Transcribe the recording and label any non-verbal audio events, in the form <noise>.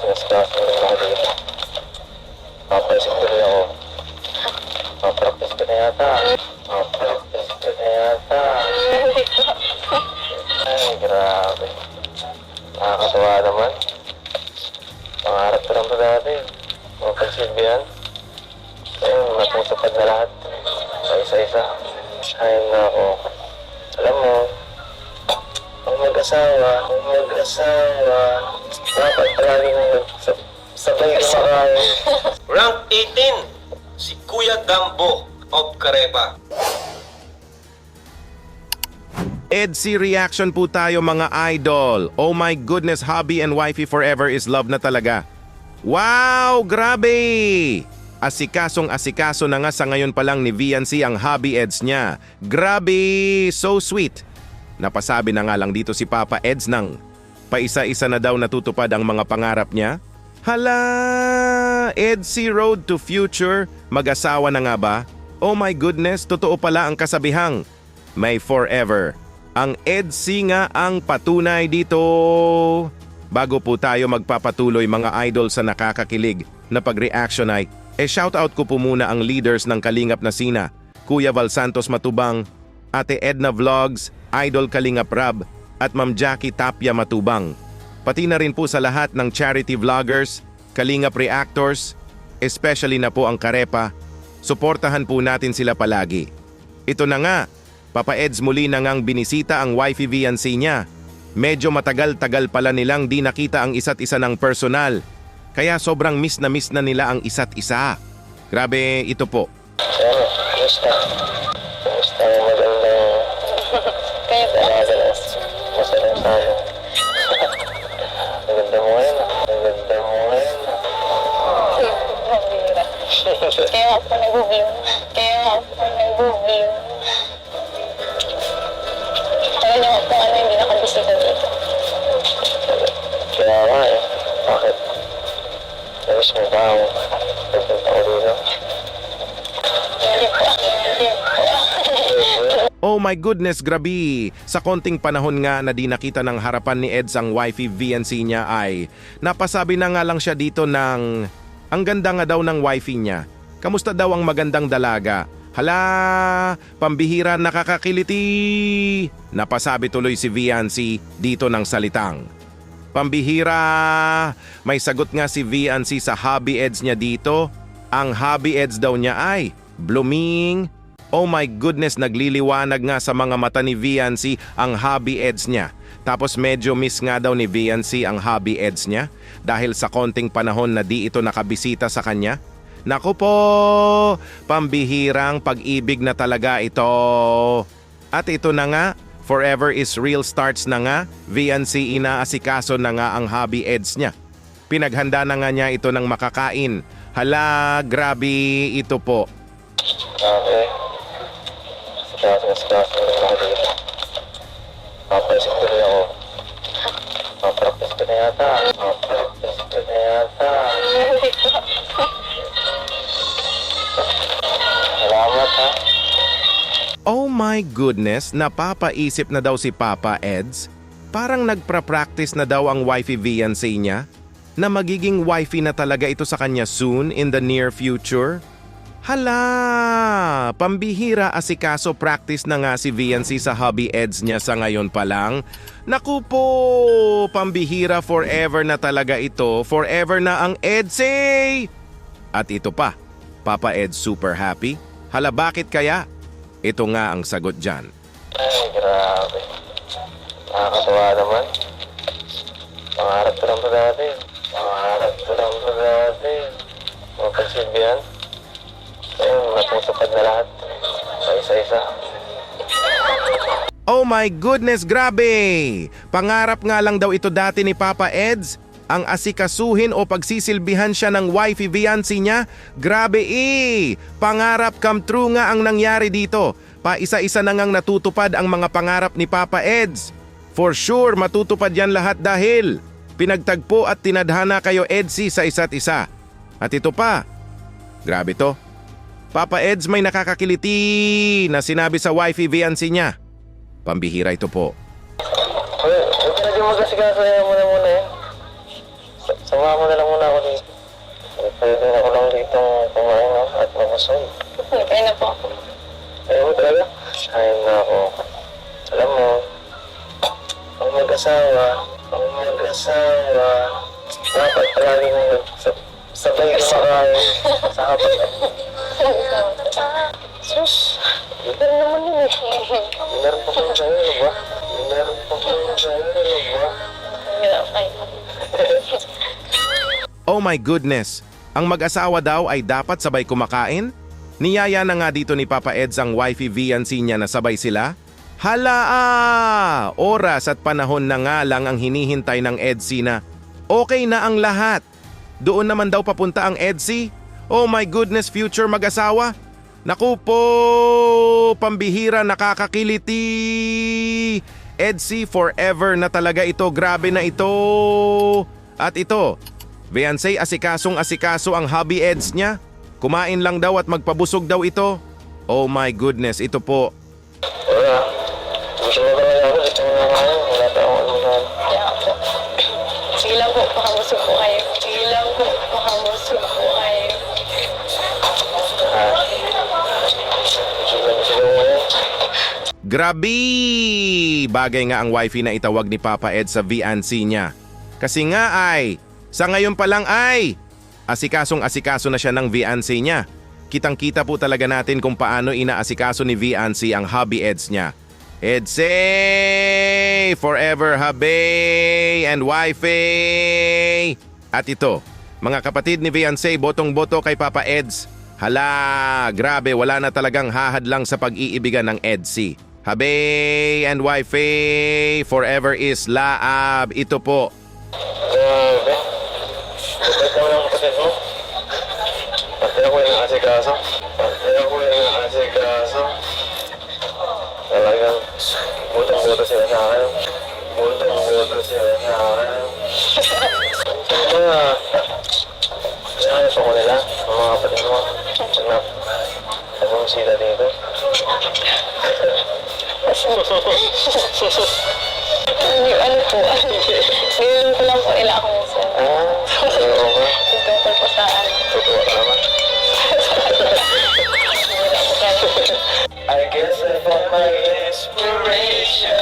Rin ako dito. Papaisip ko rin ako. Papractice ko na yata. Papractice ko na yata. Ay, grabe. Nakakatawa naman. Pangarap ko lang ba dati? Mapagsilbihan. Ayun, natutupad na lahat. Sa isa-isa. Ay, nako. Alam mo, mag-asawa, mag-asawa, dapat palaging sa- sabay kumakain. <laughs> Rank 18, si Kuya Gambo of Carepa. EDC reaction po tayo mga idol. Oh my goodness, hubby and wifey forever is love na talaga. Wow, grabe! Asikasong asikaso na nga sa ngayon pa lang ni VNC ang hubby eds niya. Grabe! So sweet! Napasabi na nga lang dito si Papa Eds nang paisa-isa na daw natutupad ang mga pangarap niya. Hala! EDC Road to Future, mag-asawa na nga ba? Oh my goodness, totoo pala ang kasabihang may forever. Ang EDC nga ang patunay dito. Bago po tayo magpapatuloy mga idol sa nakakakilig na pag-reaction ay, e shoutout ko po muna ang leaders ng Kalingap na Sina, Kuya Val Santos Matubang, Ate Edna Vlogs, Idol Kalingap Rab, at Ma'am Jackie Tapia Matubang. Pati na rin po sa lahat ng charity vloggers, Kalingap Reactors, especially na po ang Karepa, suportahan po natin sila palagi. Ito na nga, Papa Eds muli na ngang binisita ang wifey VNC niya. Medyo matagal-tagal pala nilang di nakita ang isa't isa ng personal. Kaya sobrang miss na miss na nila ang isa't isa. Grabe ito po. Kumusta? Kumusta madalas? Masaya tayo. Ang ganda mo ngayon. ah. Ang ganda mo ngayon. Kaya ako nag-view. Kaya ako nag-view. Alam niyo po ano hindi nakabisita dito. Kaya nga eh. Bakit? Namiss mo ba ako? Oh my goodness, grabe! Sa konting panahon nga na di nakita ng harapan ni Eds ang wifey VNC niya ay napasabi na nga lang siya dito ng ang ganda nga daw ng wifey niya. Kamusta daw ang magandang dalaga? Hala, pambihira nakakakiliti! Napasabi tuloy si VNC dito ng salitang. Pambihira! May sagot nga si VNC sa hobby eds niya dito. Ang hobby eds daw niya ay blooming. Oh my goodness, nagliliwanag nga sa mga mata ni VNC ang hobby eds niya. Tapos medyo miss nga daw ni VNC ang hobby eds niya dahil sa konting panahon na di ito nakabisita sa kanya. Naku po, pambihirang pag-ibig na talaga ito. At ito na nga, Forever is real starts na nga, VNC inaasikaso na nga ang hobby eds niya. Pinaghanda na nga niya ito ng makakain. Hala, grabe ito po. Okay. Rin ako dito. Papaisip ko rin ako. Papractice ko na yata. Papractice ko na yata. Salamat ha. Oh my goodness, napapaisip na daw si Papa Eds. Parang nagpra-practice na daw ang wifey VNC niya na magiging wifey na talaga ito sa kanya soon in the near future. Hala! Pambihira asikaso practice na nga si VNC sa hobby eds niya sa ngayon pa lang. Naku po! Pambihira forever na talaga ito. Forever na ang EDSA! At ito pa, Papa Ed super happy? Hala bakit kaya? Ito nga ang sagot dyan. Ay, grabe. Nakakatawa naman. Pangarap ko lang ba dati? Pangarap ko lang ba dati? Mapagsilbihan. Ayun, natutupad na lahat. Sa isa-isa. Oh my goodness, grabe! Pangarap nga lang daw ito dati ni Papa Eds. Ang asikasuhin o pagsisilbihan siya ng wifey fiancé niya. Grabe eh! Pangarap come true nga ang nangyari dito. Paisa-isa na ngang natutupad ang mga pangarap ni Papa Eds. For sure, matutupad yan lahat dahil pinagtagpo at tinadhana kayo Edsy sa isa't isa. At ito pa, grabe to. Papa Eds may nakakakiliti na sinabi sa wifey fiancé niya. Pambihira ito po. Uy, huwag ka na mag-asikaso yan muna muna yan. Sa- Sama mo na lang muna ako dito. Pwede ako lang dito kumain no? at mamasol. Okay na po ako. Ayaw mo talaga? Ay, nako. Alam mo, ang mag-asawa, ang mag-asawa, dapat palaging sa- sabay kumakain sa hapon. Sus, meron naman yun eh. Meron pa kayo sa'yo, ano ba? Meron pa kayo sa'yo, ano ba? Oh my goodness! Ang mag-asawa daw ay dapat sabay kumakain? Niyaya na nga dito ni Papa Eds ang wifey Viancy niya na sabay sila? Hala ah! Oras at panahon na nga lang ang hinihintay ng Edsy na okay na ang lahat. Doon naman daw papunta ang Edsy? Oh my goodness, future mag-asawa? Naku po! Pambihira, nakakakiliti! Edsy forever na talaga ito, grabe na ito! At ito, Beyonce asikasong asikaso ang hobby eds niya. Kumain lang daw at magpabusog daw ito. Oh my goodness, ito po. Grabe! Bagay nga ang wifey na itawag ni Papa Ed sa VNC niya. Kasi nga ay, sa ngayon pa lang ay, asikasong asikaso na siya ng VNC niya. Kitang-kita po talaga natin kung paano inaasikaso ni VNC ang hobby eds niya. Edsay! Forever hubby and wifey! At ito, mga kapatid ni Viancé, botong-boto kay Papa Eds. Hala, grabe, wala na talagang hahadlang sa pag-iibigan ng Edsy. Habe and wifey, forever is laab. Ito po. Grabe. Kapag ka ng kapatid mo. Pati ako yung asikaso. Pati ako yung asikaso. Talagang butang-buto sila sa akin. Butang-buto sila sa akin. Mga Inahanap ako nila, mga kapatid mo. Hanap. Anong sila dito? Hindi, ano po. Ngayon ko lang po ila ako ng sir. Ah, oo nga. Tungkol po sa ano. Totoo ka. I guess I found my inspiration.